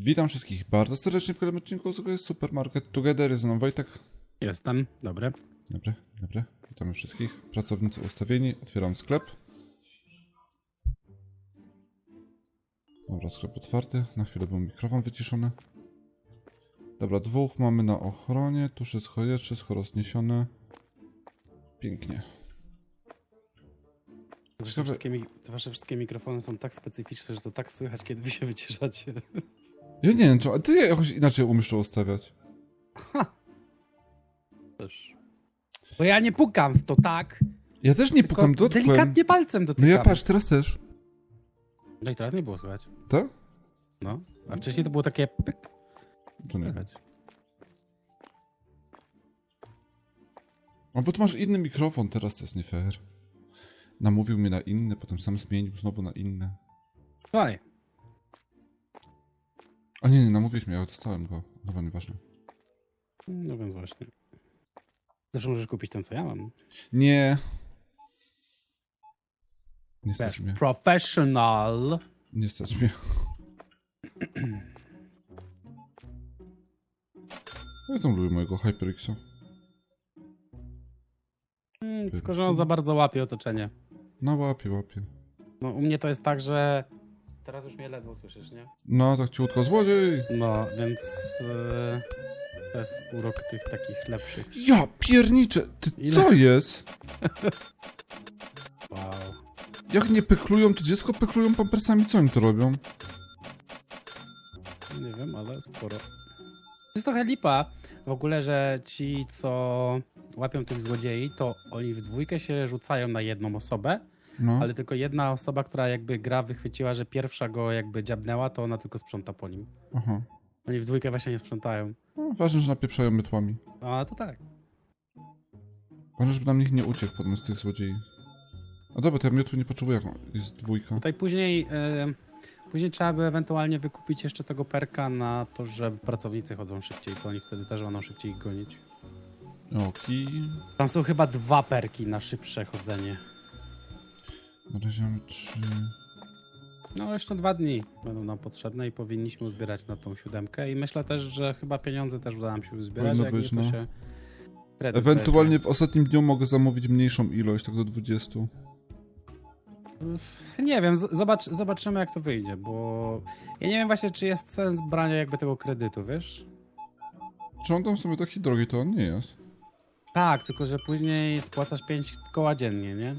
Witam wszystkich bardzo serdecznie w kolejnym odcinku z Supermarket Together. Jest mną Wojtek. Jestem, dobre. Dobry, dobry. Witamy wszystkich. Pracownicy ustawieni. Otwieram sklep. Dobra, sklep otwarty. Na chwilę był mikrofon wyciszony. Dobra, dwóch mamy na ochronie. Tuż jest chory, wszystko rozniesione. Pięknie. Ciekawe- te wasze wszystkie mikrofony są tak specyficzne, że to tak słychać, kiedy wy się wyciszacie. Ja nie wiem, czy a ty jakoś inaczej umiesz to ustawiać. Też. Bo ja nie pukam w to tak, Ja też nie tylko pukam dotkłem. delikatnie palcem No dotykam. ja patrz, teraz też. No i teraz nie było słychać. Tak? No, a wcześniej to było takie pyk, To nie słychać. No bo tu masz inny mikrofon, teraz to jest nie fair. Namówił mnie na inny, potem sam zmienił znowu na inny. Słuchaj, A nie, nie, namówiłeś mnie, ja dostałem go. Dobra, nieważne. no więc właśnie. Zawsze możesz kupić ten, co ja mam. Nie. Nie stać mnie. Professional. Nie stać mnie. Ja tam lubię mojego HyperXa. Mm, tylko, że on za bardzo łapie otoczenie. No łapie, łapie. No, u mnie to jest tak, że teraz już mnie ledwo słyszysz, nie? No, tak ciutko, złodziej! No, więc e, to jest urok tych takich lepszych. Ja pierniczę! Ty Ile? co jest? Wow. Jak nie peklują, to dziecko peklują pampersami, co oni to robią? Nie wiem, ale sporo. To jest trochę lipa w ogóle, że ci, co łapią tych złodziei, to oni w dwójkę się rzucają na jedną osobę, No. ale tylko jedna osoba, która jakby gra wychwyciła, że pierwsza go jakby dziabnęła, to ona tylko sprząta po nim. Aha. Oni w dwójkę właśnie nie sprzątają. No, ważne, że napieprzają mytłami. A to tak. Ważne, żeby nam nikt nie uciekł potem z tych złodziei. A dobra, to ja miotły nie potrzebuję, jest dwójka. Tutaj później, e, później trzeba by ewentualnie wykupić jeszcze tego perka na to, że pracownicy chodzą szybciej, to oni wtedy też będą szybciej ich gonić. Oki. Tam są chyba dwa perki na szybsze chodzenie. Na razie mamy trzy. No, jeszcze dwa dni będą nam potrzebne i powinniśmy uzbierać na tą siódemkę. I myślę też, że chyba pieniądze też uda nam się uzbierać. Powinno jak być, nie, to no. się kredyt Ewentualnie w ostatnim dniu mogę zamówić mniejszą ilość, tak do 20. weźmie. Nie wiem, z- zobacz, zobaczymy jak to wyjdzie, bo ja nie wiem właśnie, czy jest sens brania jakby tego kredytu, wiesz? Czy on tam sobie taki drogi, to on nie jest. Tak, tylko że później spłacasz 5 koła dziennie, nie?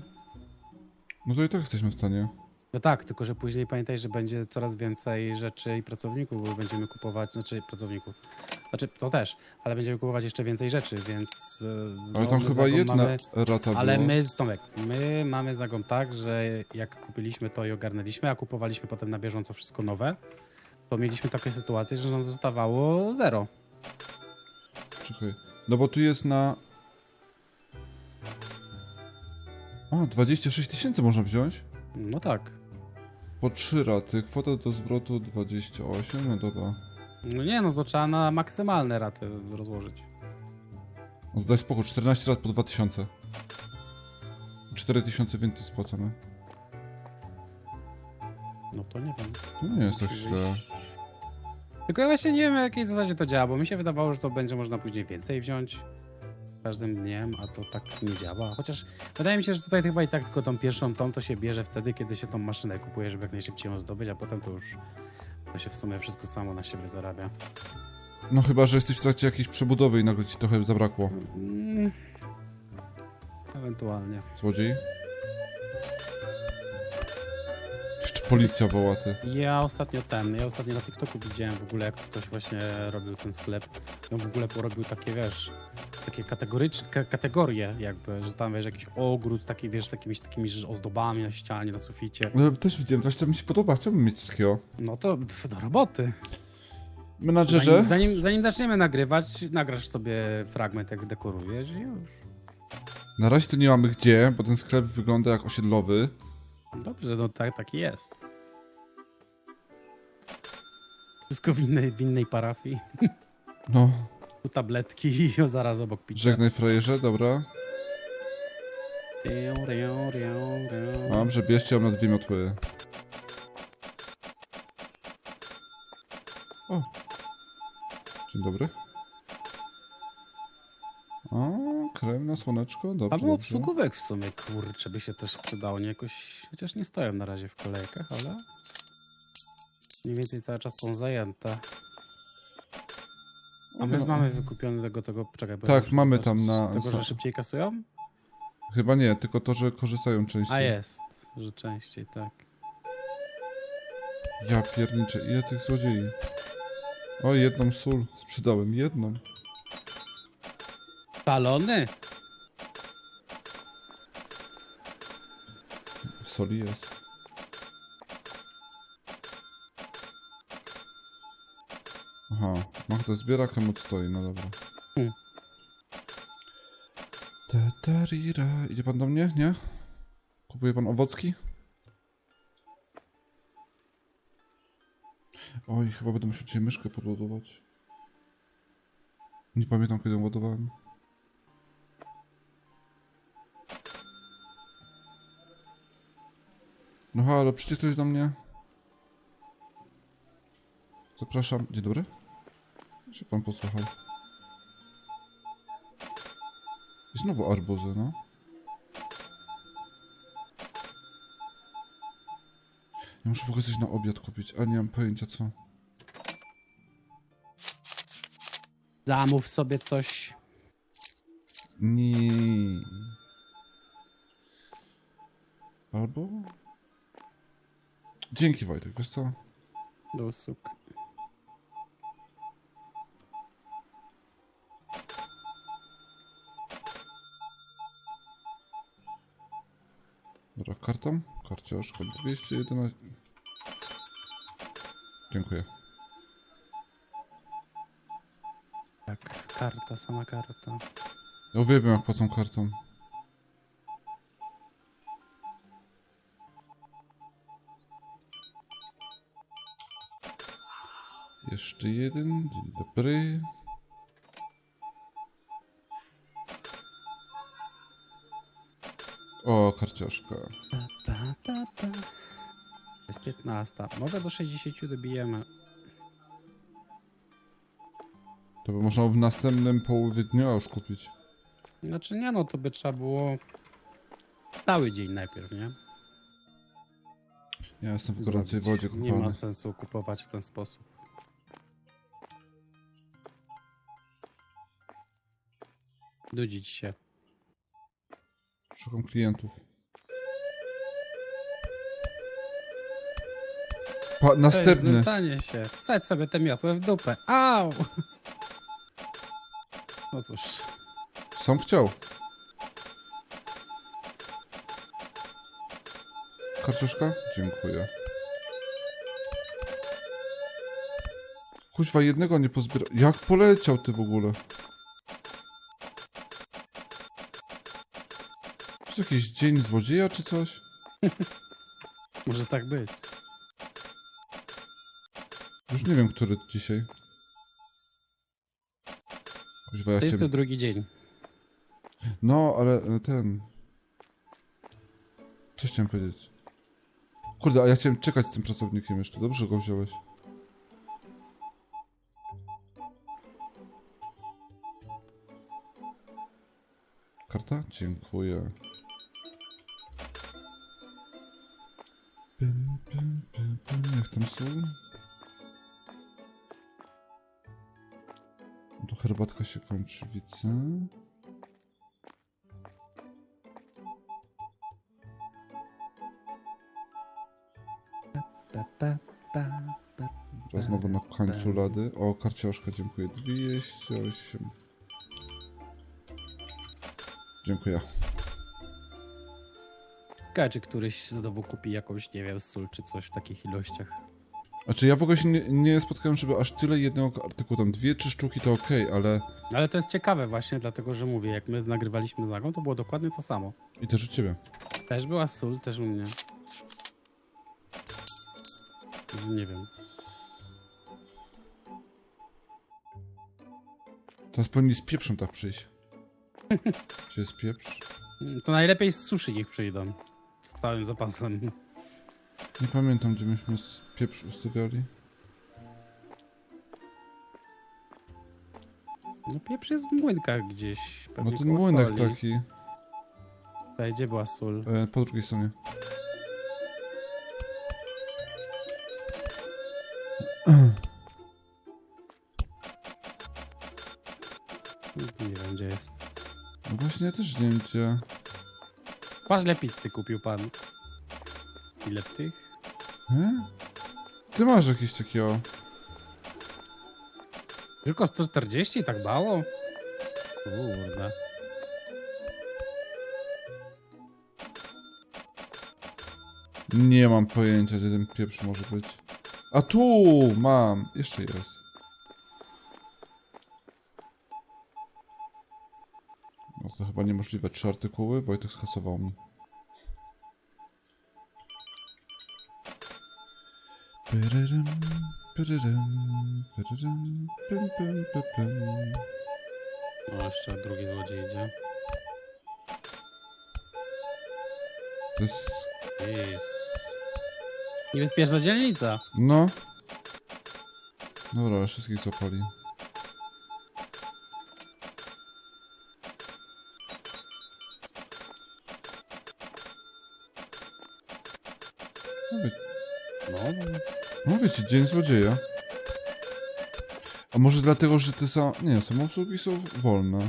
No to i tak jesteśmy w stanie. No tak, tylko że później pamiętaj, że będzie coraz więcej rzeczy i pracowników, bo będziemy kupować, znaczy pracowników. Znaczy, to też, ale będziemy kupować jeszcze więcej rzeczy, więc. e, Ale no, tam my chyba jedna Mamy, rata ale my, Tomek, my mamy zagon tak, że jak kupiliśmy to i ogarnęliśmy, a kupowaliśmy potem na bieżąco wszystko nowe, to mieliśmy takie sytuacje, że nam zostawało zero. Czekaj. No bo tu jest na... A, 26 tysięcy można wziąć? No tak. Po 3 raty. Kwota do zwrotu 28, no dobra. No nie, no to trzeba na maksymalne raty rozłożyć. No daj spoko, 14 lat po 2000. 4000 więcej spłacamy. No to nie wiem. To nie jest tak Musi źle. wyjść. Tylko ja właśnie nie wiem, na jakiej zasadzie to działa, bo mi się wydawało, że to będzie można później więcej wziąć każdym dniem, a to tak nie działa. Chociaż wydaje mi się, że tutaj chyba i tak tylko tą pierwszą tą to się bierze wtedy, kiedy się tą maszynę kupuje, żeby jak najszybciej ją zdobyć, a potem to już to się w sumie wszystko samo na siebie zarabia. No chyba, że jesteś w trakcie jakiejś przebudowy i nagle ci trochę zabrakło. Mm. Ewentualnie. Złodziej? Jeszcze policja woła, ty. Ja ostatnio ten, ja ostatnio na TikToku widziałem w ogóle, jak ktoś właśnie robił ten sklep. I on w ogóle porobił takie, wiesz, takie kategorie jakby, że tam, wiesz, jakiś ogród taki, wiesz, z jakimiś takimi ozdobami na ścianie, na suficie. No, też widziałem, właśnie mi się podoba, chciałbym mieć takiego. No to do roboty. Menadżerze? Zanim, zanim, zanim zaczniemy nagrywać, nagrasz sobie fragment, jak dekorujesz i już. Na razie to nie mamy gdzie, bo ten sklep wygląda jak osiedlowy. Dobrze, no tak, taki jest. Wszystko w innej, w innej parafii. No, tabletki i zaraz obok pizza. żegnaj frajerze, dobra. Rią, rią, rią, rią. Dobrze, bierzcie ją na dwie miotły. O. Dzień dobry. O, krem na słoneczko, dobrze, A było dobrze. obsługówek w sumie, kurczę, by się też przydało. Nie jakoś, chociaż nie stoją na razie w kolejkach, ale mniej więcej cały czas są zajęte. A my No, mamy wykupione tego, tego, poczekaj. bo Tak, ja mamy zobaczyć. tam na- Tego, że szybciej kasują? Chyba nie, tylko to, że korzystają częściej. A jest, że częściej, tak. Ja pierniczę, ile tych złodziei. O, jedną sól sprzedałem, jedną. Palony? Soli jest. Aha, Magda zbiera, stoi, no dobra. Hmm. Tatarira. Idzie pan do mnie, nie? Kupuje pan owocki? Oj, chyba będę musiał dzisiaj myszkę podładować. Nie pamiętam, kiedy ją ładowałem. No halo, przyjdzie ktoś do mnie? Zapraszam. Dzień dobry. Się pan posłuchał. I znowu arbuzy, no. Ja muszę w ogóle coś na obiad kupić, a nie mam pojęcia co. Zamów sobie coś. Nie. Albo... Dzięki Wojtek, wiesz co? do usług. Dobra, kartą? Karcioszka 211. Dziękuję. Tak, karta, sama karta. Ja uwielbiam jak płacą kartą. Jeszcze jeden. Dzień dobry. O, karcioszka. Pa, pa, pa. Jest 15. Może do 60 dobijemy. To by można w następnym połowie dnia już kupić. Znaczy nie no, to by trzeba było cały dzień najpierw, nie? Ja jestem w gorącej wodzie Nie ma sensu kupować w ten sposób. Nudzić się. Szukam klientów. Pa, następny. znęcanie się. Wsadź sobie te miotły w dupę. Au! No cóż. Sam chciał. Karczuszka? Dziękuję. Kuźwa, jednego nie pozbiera... Jak poleciał ty w ogóle? To jakiś dzień złodzieja czy coś? Może tak być. Już nie wiem, który dzisiaj. Kuźwa, ja To jest cię... to drugi dzień. No, ale e, ten... Coś chciałem powiedzieć. Kurde, a ja chciałem czekać z tym pracownikiem jeszcze. Dobrze go wziąłeś. Karta? Dziękuję. Pym. Jak tam są? To herbatka się kończy, widzę. To znowu na końcu lady. O, karcioszka, dziękuję. 208. Dziękuję. Ciekawe, czy któryś znowu kupi jakąś, nie wiem, sól czy coś w takich ilościach. Znaczy, ja w ogóle się nie, nie spotkałem, żeby aż tyle jednego artykułu, tam dwie, trzy sztuki to okej, ale... Ale to jest ciekawe właśnie, dlatego że mówię, jak my nagrywaliśmy z Nagą, to było dokładnie to samo. I też u ciebie. Też była sól, też u mnie. Nie wiem. Teraz powinni z pieprzem tak przyjść. Gdzie jest pieprz? To najlepiej z sushi niech przyjdą. Całym zapasem. Nie pamiętam, gdzie myśmy z pieprz ustawiali. No pieprz jest w młynkach gdzieś. pewnie No ten koło młynek soli. taki. Tutaj, gdzie była sól? E, po drugiej stronie. Nie wiem, gdzie jest. No właśnie ja też nie wiem gdzie. Patrz, ile pizzy kupił pan. Ile tych? E? Ty masz jakieś takiego. Tylko 140? Tak mało? Kurde. Nie mam pojęcia gdzie ten pieprz może być. A tu mam! Jeszcze jest. No to chyba niemożliwe. Trzy artykuły? Wojtek skasował mi. Pyryrym, pyryrym, pyryrym, pym, pym, pym, pym. O, jeszcze drugi złodziej idzie. To jest... Jest. Niebezpieczna dzielnica. No. Dobra, wszystkich złapali. Mówię, No, mówię ci, dzień złodzieja. A może dlatego, że te są... Nie, samoobsługi są wolne.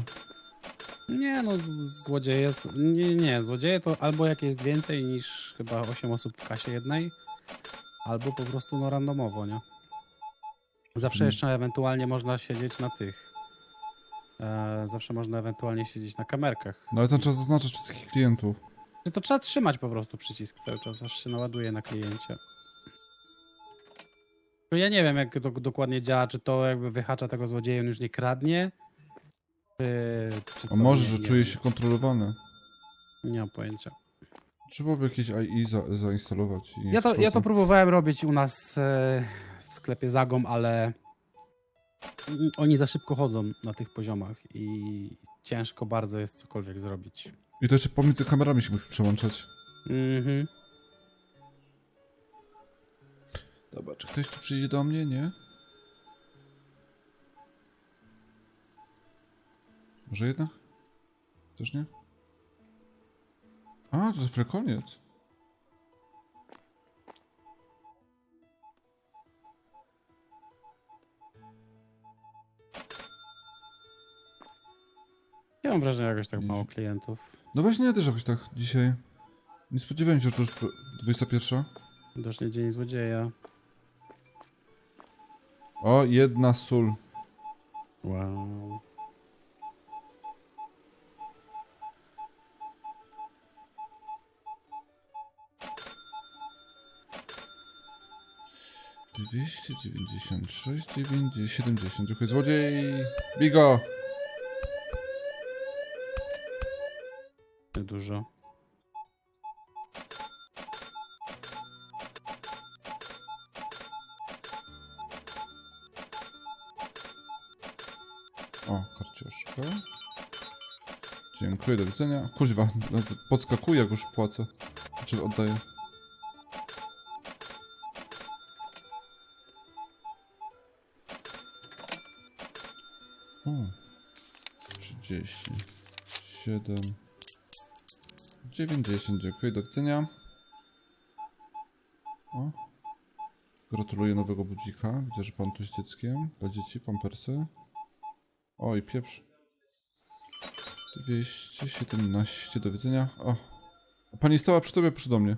nie no, z- złodzieje... Nie, nie, złodzieje to albo jak jest więcej niż chyba 8 osób w kasie jednej, albo po prostu no randomowo, nie? Zawsze Hmm. jeszcze ewentualnie można siedzieć na tych. E, zawsze można ewentualnie siedzieć na kamerkach. No ale tam trzeba zaznaczać wszystkich klientów. To trzeba trzymać po prostu przycisk cały czas, aż się naładuje na kliencie. To ja nie wiem, jak to dokładnie działa, czy to jakby wyhacza tego złodzieja, on już nie kradnie, czy, czy A co, może, nie, że nie czuje wiem. się kontrolowany. Nie mam pojęcia. Trzeba by jakieś AI za, zainstalować. I Ja to, ja to eksploatać. próbowałem robić u nas e, w sklepie Zagom, ale mm, oni za szybko chodzą na tych poziomach i ciężko bardzo jest cokolwiek zrobić. I to jeszcze pomiędzy kamerami się musi przełączać. Mhm. Dobra, czy ktoś tu przyjdzie do mnie? Nie? Może jednak? Też nie? A, to jest chwilę koniec. Ja mam wrażenie, że jakoś tak mało klientów. No właśnie, ja też jakoś tak dzisiaj. Nie spodziewałem się, że to już 21. Widocznie dzień złodzieja. O, jedna sól. Wow. Dwieście dziewięćdziesiąt sześć, dziewięćdziesiąt, siedemdziesiąt. Dziękuję, złodziej! Bigo! Dużo. Dziękuję, do widzenia. Kuźwa, nawet podskakuję, jak już płacę. Czy oddaję. O, 30, 7, 90, dziękuję, do widzenia. O, gratuluję nowego budzika. Widzę, że pan tu z dzieckiem. Dla dzieci, pampersy. O, i pieprz. 217 do widzenia. O. Pani stała przy tobie, przy do mnie.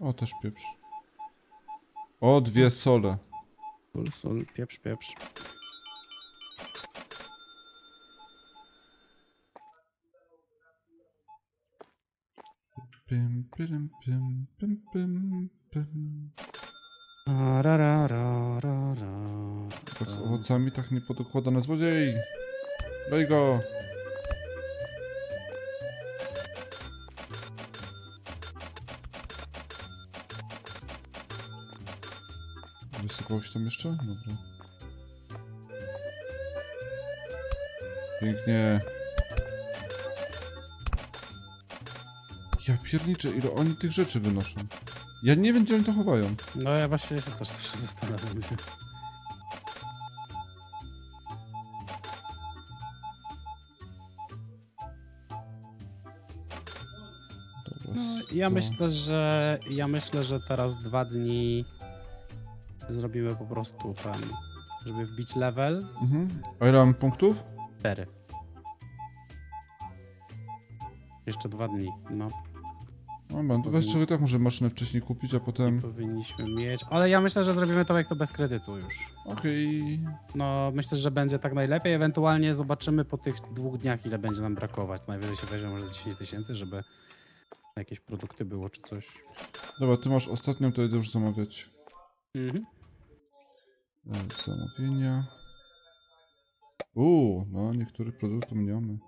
O, też pieprz. O, dwie sole. Sól, sól, pieprz, pieprz. Pym, pym, pym, pym, pym, pym. A, ra, ra, ra, ra, ra. Tak z owocami tak niepodokładane złodziej. Daj go. Wysypałeś tam jeszcze? Dobra. Pięknie. Ja pierniczę, ile oni tych rzeczy wynoszą. Ja nie wiem, gdzie oni to chowają. No ja właśnie się też się zastanawiam. się. Dobra, No, ja sto- myślę, że ja myślę, że teraz dwa dni zrobimy po prostu ten, żeby wbić level Mhm. A ile mam punktów? 4. Jeszcze dwa dni, no. No. To weź czego tak może maszynę wcześniej kupić, a potem... Powinniśmy mieć, ale ja myślę, że zrobimy to jak to bez kredytu już. Okej. No, myślę, że będzie tak najlepiej. Ewentualnie zobaczymy po tych dwóch dniach, ile będzie nam brakować. Najwyżej się weźmie może 10 tysięcy, żeby jakieś produkty było czy coś. Dobra, ty masz ostatnią, to idę już zamawiać. Mhm. Zamówienia. Uuu, no niektórych produktów nie mamy.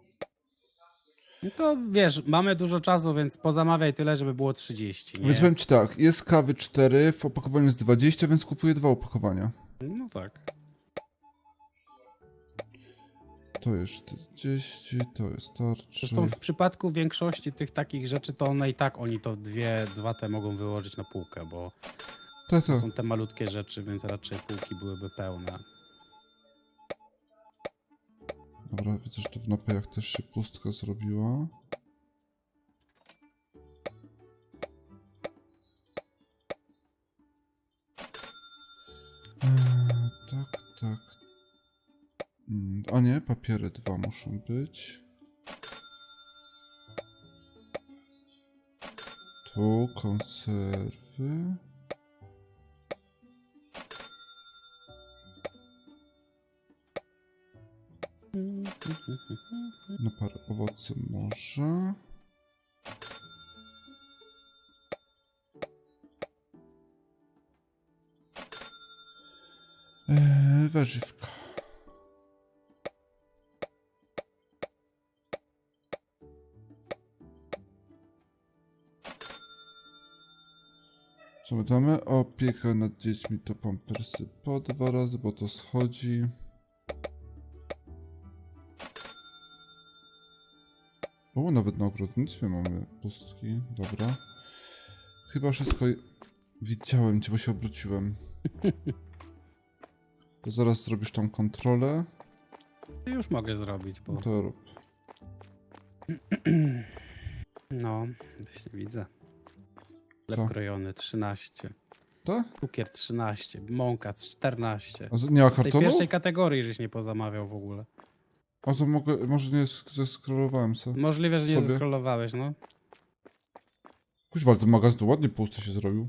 No to wiesz, mamy dużo czasu, więc pozamawiaj tyle, żeby było 30. Nie? Więc powiem ci tak, jest kawy 4, w opakowaniu jest 20, więc kupuję dwa opakowania. No tak. To jest 40, to jest tarczy. Zresztą w przypadku większości tych takich rzeczy, to one i tak oni to dwie, dwa te mogą wyłożyć na półkę, bo To, są te malutkie rzeczy, więc raczej półki byłyby pełne. Dobra, widzę, że to w napojach też się pustka zrobiła. Eee, tak, tak. Mm, A nie, papiery dwa muszą być. Tu konserwy. Na parę owocy może. Eee, warzywka. Co my damy? Opiekę nad dziećmi to pampersy po dwa razy, bo to schodzi. O, nawet na ogrodnictwie mamy pustki. Dobra. Chyba wszystko... Widziałem cię, bo się obróciłem. To zaraz zrobisz tam kontrolę. Już mogę zrobić, bo No to rób. no, właśnie widzę. Chleb Co? krojony 13, Tak? cukier 13, mąka 14. A z- nie ma Z tej kartonów? pierwszej kategorii żeś nie pozamawiał w ogóle. A to mogę... Może nie sk- zeskrolowałem se. Możliwe, że nie Sobie. zeskrolowałeś, no. Kuźwa, ale ten magazyn to ładnie pusty się zrobił.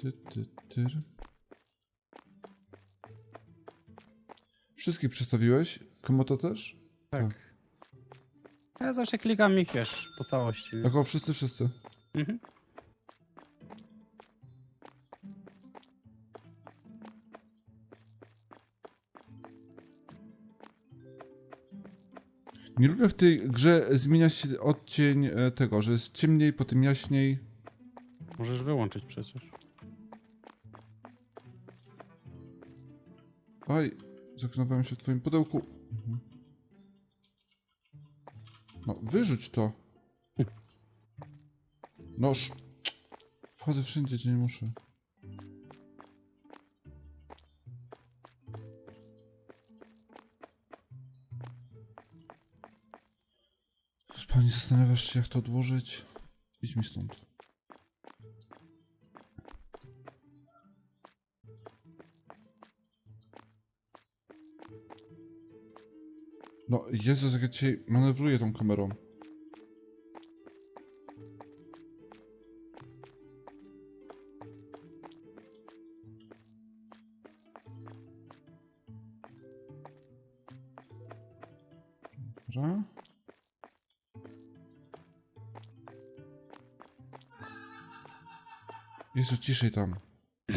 Ty, ty, tyr. Wszystkich przedstawiłeś? Komoto też? Tak. Ja zawsze klikam ich, wiesz, po całości. nie? Jako wszyscy, wszyscy. Mhm. Nie lubię w tej grze zmienia się odcień e, tego, że jest ciemniej, potem jaśniej. Możesz wyłączyć przecież. Aj, zaknowałem się w twoim pudełku. No, wyrzuć to. Noż. Wchodzę wszędzie, gdzie nie muszę. Pani zastanawiasz się, jak to odłożyć? Idź mi stąd. No, Jezus, jak ja dzisiaj manewruję tą kamerą. Dobra. Jezu, ciszej tam.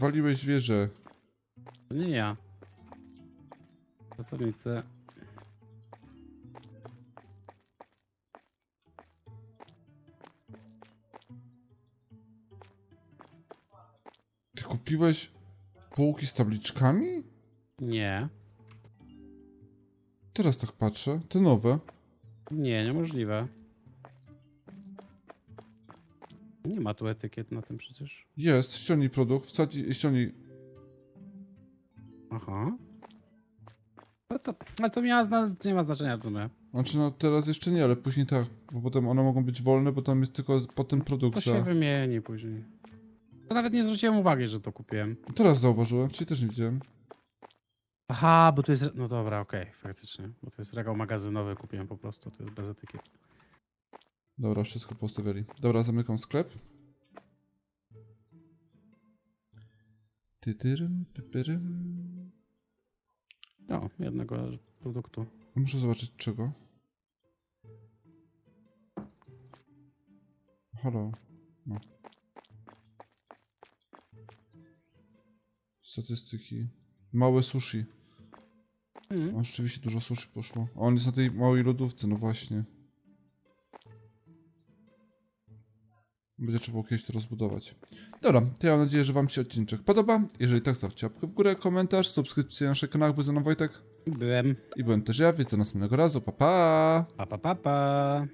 Waliłeś wieżę. To nie ja. Pracownicy. kupiłeś półki z tabliczkami? Nie. Teraz tak patrzę. Te nowe. Nie, niemożliwe. Nie ma tu etykiet na tym przecież. Jest, ściągnij produkt, wsadzi, ściągnij. Aha. No to, ale to miała zna, nie ma znaczenia w sumie. Znaczy no teraz jeszcze nie, ale później tak. Bo potem one mogą być wolne, bo tam jest tylko po tym To się produkcja. wymieni później. To nawet nie zwróciłem uwagi, że to kupiłem. Teraz zauważyłem, czyli też nie widziałem. Aha, bo tu jest. No dobra, okej, faktycznie. Bo to jest regał magazynowy, kupiłem po prostu, to jest bez etykiet. Dobra, wszystko postawiali. Dobra, zamykam sklep. No, jednego produktu. Muszę zobaczyć czego. Halo. No. Statystyki. Małe sushi. Mm. Rzeczywiście dużo sushi poszło. A on jest na tej małej lodówce, no właśnie. Będzie trzeba było kiedyś to rozbudować. Dobra, to ja mam nadzieję, że wam się odcinek podoba. Jeżeli tak, zostawcie łapkę w górę, komentarz, subskrypcję na naszych kanałach. Był ze mną Wojtek. Byłem. I byłem też ja, widzę następnego razu. Pa, pa! Pa, pa, pa, pa.